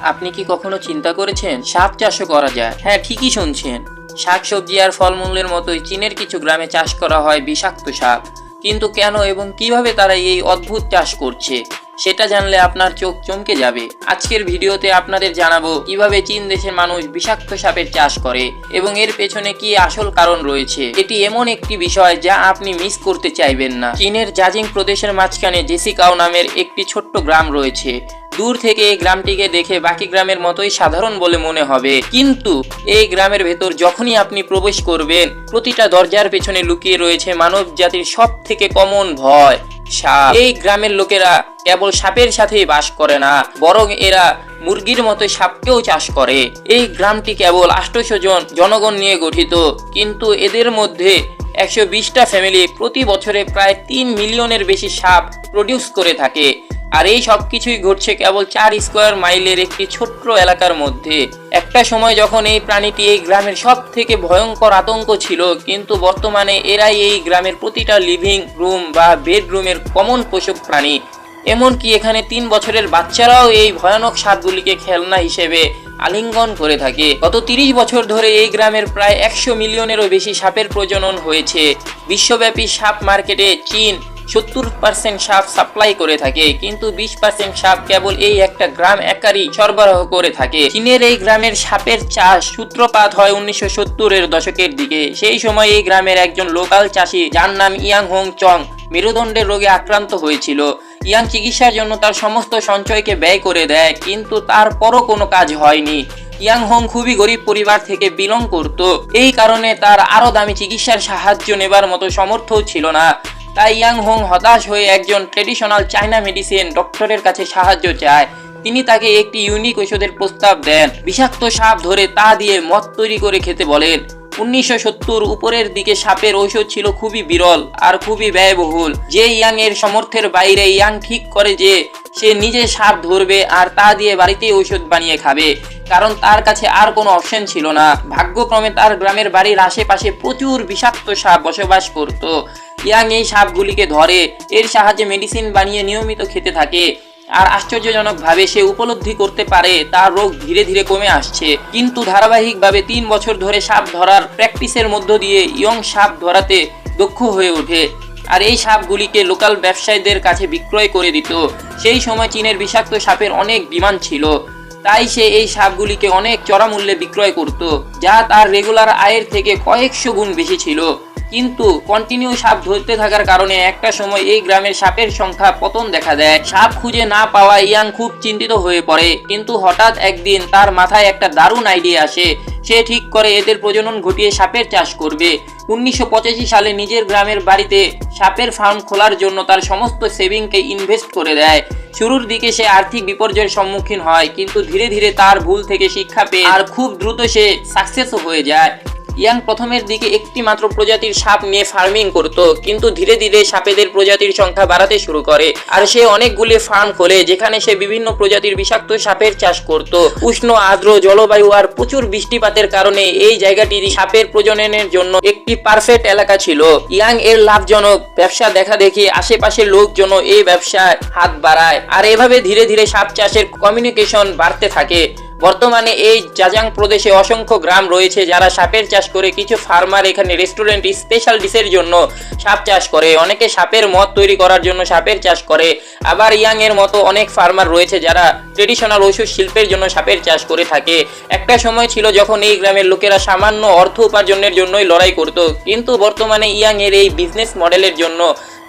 আপনি কি কখনো চিন্তা করেছেন? সাপ চাষও করা যায়। হ্যাঁ ঠিকই শুনছেন। শাকসবজি আর ফলমূলের মতোই চীনের কিছু গ্রামে চাষ করা হয় বিষাক্ত সাপ কিন্তু কেন এবং কীভাবে তারা এই অদ্ভুত চাষ করছে, সেটা জানলে আপনার চোখ চমকে যাবে। আজকের ভিডিওতে আপনাদের জানাব কীভাবে চীন দেশের মানুষ বিষাক্ত সাপের চাষ করে এবং এর পেছনে কি আসল কারণ রয়েছে। এটি এমন একটি বিষয় যা আপনি মিস করতে চাইবেন না। চীনের জাজিং প্রদেশের মাঝখানে জেসিকাও নামের একটি ছোট্ট গ্রাম রয়েছে। দূর থেকে এই গ্রামটিকে দেখে বাকি গ্রামের মতোই সাধারণ বলে মনে হবে। কিন্তু এই গ্রামের ভেতর যখনই আপনি প্রবেশ করবেন, প্রতিটা দরজার পেছনে লুকিয়ে রয়েছে মানব জাতির সব থেকে কমন ভয়, সাপ। এই গ্রামের লোকেরা কেবল সাপের সাথেই বাস করে না, বরং এরা মুরগির মতো সাপকেও চাষ করে। এই গ্রামটি কেবল আষ্টশো জন জনগণ নিয়ে গঠিত, কিন্তু এদের মধ্যে একশো বিশটা ফ্যামিলি প্রতি বছরে প্রায় তিন মিলিয়নের বেশি সাপ প্রডিউস করে থাকে। আর এই সব কিছুই ঘটছে কেবল চার স্কোয়ার মাইলের একটি ছোট্ট এলাকার মধ্যে। একটা সময় যখন এই প্রাণীটি এই গ্রামের সব থেকে ভয়ঙ্কর আতঙ্ক ছিল, কিন্তু বর্তমানে এরাই এই গ্রামের প্রতিটা লিভিং রুম বা বেডরুমের কমন পোষক প্রাণী। এমনকি এখানে তিন বছরের বাচ্চারাও এই ভয়ানক সাপগুলিকে খেলনা হিসেবে আলিঙ্গন করে থাকে। গত তিরিশ বছর ধরে এই গ্রামের প্রায় একশো মিলিয়নেরও বেশি সাপের প্রজনন হয়েছে। বিশ্বব্যাপী সাপ মার্কেটে চীন সত্তর পার্সেন্ট সাপ সাপ্লাই করে থাকে, কিন্তু বিশ পার্সেন্ট সাপ কেবল এই একটা গ্রাম একারই সরবরাহ করে থাকে। চীনের এই গ্রামের সাপের চাষ সূত্রপাত হয় উনিশশো সত্তরের দশকের দিকে। সেই সময় এই গ্রামের একজন লোকাল চাষি, যার নাম ইয়াং হোং চং, মেরুদণ্ডের রোগে আক্রান্ত হয়েছিল। ইয়াং চিকিৎসার জন্য তার সমস্ত সঞ্চয়কে ব্যয় করে দেয়, কিন্তু তারপরও কোনো কাজ হয়নি। ইয়াং হোং খুবই গরিব পরিবার থেকে বিলং করত। এই কারণে তার আরও দামি চিকিৎসার সাহায্য নেবার মতো সামর্থ্যও ছিল না। তাই ইয়াং হোং হতাশ হয়ে একজন ট্রেডিশনাল চাইনা মেডিসিন ডক্টরের কাছে সাহায্য চায়। তিনি তাকে একটি ইউনিক ঔষধের প্রস্তাব দেন। বিষাক্ত সাপ ধরে তা দিয়ে মদ তৈরি করে খেতে বলেন। উনিশশো সত্তর উপরের দিকে সাপের ঔষধ ছিল খুবই বিরল আর খুবই ব্যয়বহুল। যে ইয়াং এর সমর্থের বাইরে ইয়াং ঠিক করে যে সে নিজে সাপ ধরবে আর তা দিয়ে বাড়িতেই ঔষধ বানিয়ে খাবে, কারণ তার কাছে আর কোনো অপশন ছিল না। ভাগ্যক্রমে তার গ্রামের বাড়ির আশেপাশে প্রচুর বিষাক্ত সাপ বসবাস করত। ইয়াং এই সাপগুলিকে ধরে। এর সাহায্যে মেডিসিন বানিয়ে নিয়মিত খেতে থাকে। আর আশ্চর্যজনকভাবে সে উপলব্ধি করতে পারে, তার রোগ ধীরে ধীরে কমে আসছে। কিন্তু ধারাবাহিকভাবে তিন বছর ধরে সাপ ধরার প্র্যাকটিসের মধ্য দিয়ে ইয়ং সাপ ধরাতে দক্ষ হয়ে ওঠে। আর এই সাপগুলিকে লোকাল ব্যবসায়ীদের কাছে বিক্রয় করে দিত। সেই সময় চীনের বিষাক্ত সাপের অনেক ডিমান্ড ছিল। তাই সে এই সাপগুলিকে অনেক চড়া মূল্যে বিক্রয় করত, যা তার রেগুলার আয়ের থেকে কয়েকশো গুণ বেশি ছিল। কিন্তু কন্টিনিউ সাপ ধরতে থাকার কারণে একটা সময় এই গ্রামের সাপের সংখ্যা পতন দেখা দেয়। সাপ খুঁজে না পাওয়া ইয়াং খুব চিন্তিত হয়ে পড়ে। কিন্তু হঠাৎ একদিন তার মাথায় একটা দারুণ আইডিয়া আসে। সে ঠিক করে এদের প্রজনন ঘটিয়ে সাপের চাষ করবে। উনিশশো পঁচাশি সালে নিজের গ্রামের বাড়িতে সাপের ফার্ম খোলার জন্য তার সমস্ত সেভিংকে ইনভেস্ট করে দেয়। শুরুর দিকে সে আর্থিক বিপর্যয়ের সম্মুখীন হয়, কিন্তু ধীরে ধীরে তার ভুল থেকে শিক্ষা পেয়ে আর খুব দ্রুত সে সাকসেসও হয়ে যায়। ইয়াং প্রথমের দিকে একটি মাত্র প্রজাতির সাপ নিয়ে ফার্মিং করত, কিন্তু ধীরে ধীরে সাপেদের প্রজাতির সংখ্যা বাড়াতে শুরু করে। আর সে অনেকগুলি ফার্ম খোলে, যেখানে সে বিভিন্ন প্রজাতির বিষাক্ত সাপের চাষ করত। উষ্ণ, আর্দ্র জলবায়ু আর প্রচুর বৃষ্টিপাতের কারণে এই জায়গাটি সাপের প্রজননের জন্য একটি পারফেক্ট এলাকা ছিল। ইয়াং এর লাভজনক ব্যবসা দেখা দেখি আশেপাশের লোকজন এই ব্যবসায় হাত বাড়ায়। আর এভাবে ধীরে ধীরে সাপ চাষের কমিউনিকেশন বাড়তে থাকে। বর্তমানে এই জাজাং প্রদেশে অসংখ্য গ্রাম রয়েছে যারা সাপের চাষ করে কিছু ফার্মার এখানে রেস্টুরেন্ট স্পেশাল ডিশের জন্য সাপ চাষ করে। অনেকে সাপের মদ তৈরি করার জন্য সাপের চাষ করে। আবার ইয়াং এর মতো অনেক ফার্মার রয়েছে যারা ট্রেডিশনাল ওষুধ শিল্পের জন্য সাপের চাষ করে থাকে। একটা সময় ছিল যখন এই গ্রামের লোকেরা সামান্য অর্থ উপার্জনের জন্যই লড়াই করত। কিন্তু বর্তমানে ইয়াং এর এই বিজনেস মডেলের জন্য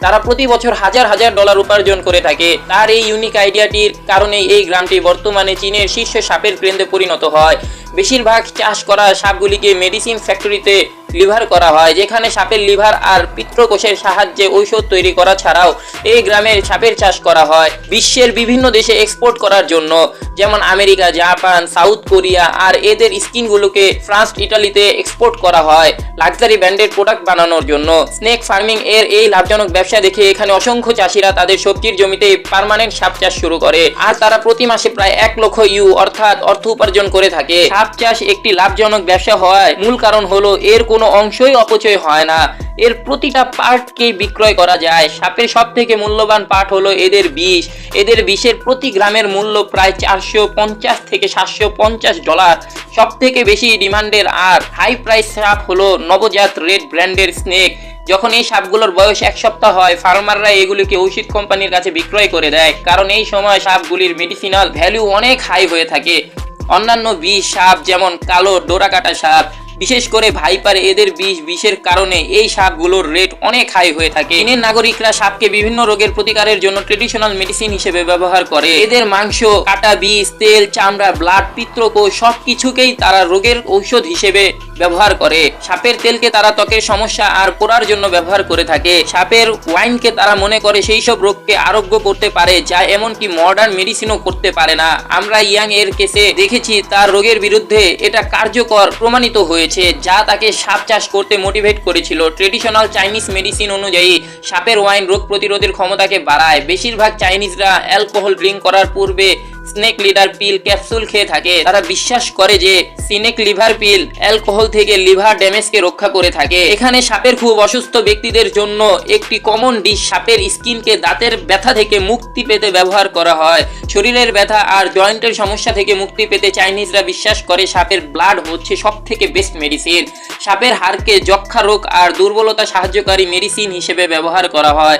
তারা প্রতি বছর হাজার হাজার ডলার উপার্জন করে থাকে। তার এই ইউনিক আইডিয়াটির কারণে এই গ্রামটি বর্তমানে চীনের শীর্ষ সাপের কেন্দ্রে পরিণত হয়। বেশিরভাগ চাষ করা সাপগুলিকে মেডিসিন ফ্যাক্টরিতে লিভার করা হয়, যেখানে সাপের লিভার আর পিত্রকোষের সাহায্যে ঔষধ তৈরি করা ছাড়াও এই গ্রামের সাপের চাষ করা হয়, বিশ্বের বিভিন্ন দেশে এক্সপোর্ট করার জন্য। যেমন আমেরিকা, জাপান, সাউথ কোরিয়া আর এদের স্কিনগুলোকে ফ্রান্স, ইটালিতে এক্সপোর্ট করা হয় লাক্সারি ব্র্যান্ডের প্রোডাক্ট বানানোর জন্য। স্নেক ফার্মিং এর এই লাভজনক ব্যবসা দেখে এখানে অসংখ্য চাষিরা তাদের সবজির জমিতে পার্মানেন্ট সাপ চাষ শুরু করে। আর তারা প্রতি মাসে প্রায় এক লক্ষ ইউ অর্থাৎ অর্থ উপার্জন করে থাকে। সাপ চাষ একটি লাভজনক ব্যবসা হওয়ায় মূল কারণ হলো এর অংশই অপচয় হয় না। এর প্রতিটা পার্টকেই বিক্রয় করা যায়। সাপের সব থেকে মূল্যবান পার্ট হলো এদের বিষ। এদের বিষের প্রতি গ্রামের মূল্য প্রায় চারশো পঞ্চাশ থেকে সাতশো পঞ্চাশ ডলার। সব থেকে বেশি ডিমান্ডের আর হাই প্রাইস সাপ হলো নবজাত রেড ব্র্যান্ডের স্নেক। যখন এই সাপগুলোর বয়স এক সপ্তাহ হয়, ফার্মাররা এগুলিকে ঔষধ কোম্পানির কাছে বিক্রয় করে দেয়। কারণ এই সময় সাপগুলির মেডিসিনাল ভ্যালু অনেক হাই হয়ে থাকে। অন্যান্য বিষ সাপ যেমন কালো ডোরাকাটা সাপ বিশেষ করে ভাইপারে এদের বিষ, বিষের কারণে এই সাপগুলোর রেট অনেক হাই হয়ে থাকে। চীনের নাগরিকরা সাপকে বিভিন্ন রোগের প্রতিকারের জন্য ট্রেডিশনাল মেডিসিন হিসেবে ব্যবহার করে। এদের মাংস, কাটা বিষ, তেল, চামড়া ব্লাড পিত্রকোষ সব কিছুকেই তারা রোগের ঔষধ হিসেবে ব্যবহার করে। সাপের তেলকে তারা ত্বকের সমস্যা আর পোড়ার জন্য ব্যবহার করে থাকে। সাপের ওয়াইনকে তারা মনে করে সেই সব রোগকে আরোগ্য করতে পারে, যা এমনকি মডার্ন মেডিসিনও করতে পারে না। আমরা ইয়াং এর কেসে দেখেছি, তার রোগের বিরুদ্ধে এটা কার্যকর প্রমাণিত হয়েছে, যা তাকে সাপ চাষ করতে মোটিভেট করেছিল। ট্রেডিশনাল চাইনিজ মেডিসিন অনুযায়ী, সাপের ওয়াইন রোগ প্রতিরোধের ক্ষমতাকে বাড়ায়। বেশিরভাগ চাইনিজরা অ্যালকোহল ড্রিঙ্ক করার পূর্বে স্নেক লিডার পিল ক্যাপসুল খেয়ে থাকে। তারা বিশ্বাস করে যে সিনেক লিভার পিল অ্যালকোহল থেকে লিভার ড্যামেজকে রক্ষা করে থাকে। এখানে সাপের খুব অসুস্থ ব্যক্তিদের জন্য একটি কমন ডিশ সাপের স্কিনকে দাঁতের ব্যথা থেকে মুক্তি পেতে ব্যবহার করা হয়। শরীরের ব্যথা আর জয়েন্টের সমস্যা থেকে মুক্তি পেতে চাইনিজরা বিশ্বাস করে সাপের ব্লাড হচ্ছে সব থেকে বেস্ট মেডিসিন সাপের হাড়কে যক্ষা রোগ আর দুর্বলতা সাহায্যকারী মেডিসিন হিসেবে ব্যবহার করা হয়।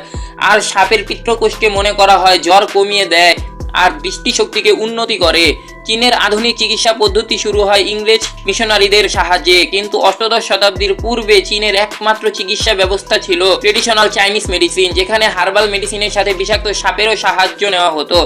আর সাপের পিত্তকোষকে মনে করা হয় জ্বর কমিয়ে দেয়। আর দৃষ্টিশক্তিকে উন্নতি করে। চীনের আধুনিক চিকিৎসা পদ্ধতি শুরু হয় ইংরেজ মিশনারিদের সাহায্যে। কিন্তু অষ্টাদশ শতাব্দীর পূর্বে চীনের একমাত্র চিকিৎসা ব্যবস্থা ছিল ট্রেডিশনাল চাইনিজ মেডিসিন যেখানে হার্বাল মেডিসিনের সাথে বিষাক্ত সাপেরও সাহায্য নেওয়া হতো।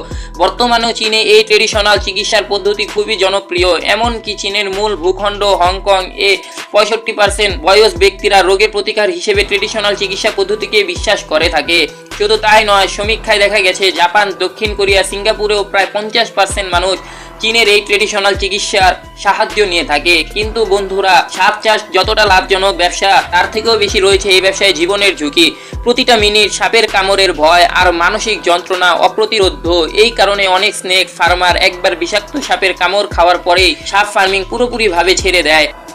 বর্তমানেও চীনে এই ট্রেডিশনাল চিকিৎসার পদ্ধতি খুবই জনপ্রিয়, এমনকি চীনের মূল ভূখণ্ড হংকং এ পঁয়ষট্টি পার্সেন্ট বয়স ব্যক্তিরা রোগের প্রতিকার হিসেবে ট্রেডিশনাল চিকিৎসা পদ্ধতিকে বিশ্বাস করে থাকে। শুধু তাই নয়, সমীক্ষায় দেখা গেছে, জাপান, দক্ষিণ কোরিয়া, সিঙ্গাপুরেও প্রায় পঞ্চাশ পার্সেন্ট মানুষ চীনের এই ট্রেডিশনাল চিকিৎসার সাহায্য নিয়ে থাকে। কিন্তু বন্ধুরা, সাপ চাষ যতটা লাভজনক ব্যবসা, তার থেকেও বেশি রয়েছে এই ব্যবসায় জীবনের ঝুঁকি। প্রতিটা মিনিট সাপের কামড়ের ভয় আর মানসিক যন্ত্রণা অপ্রতিরোধ্য। এই কারণে অনেক স্নেক ফার্মার একবার বিষাক্ত সাপের কামড় খাওয়ার পরেই সাপ ফার্মিং পুরোপুরিভাবে ছেড়ে দেয়।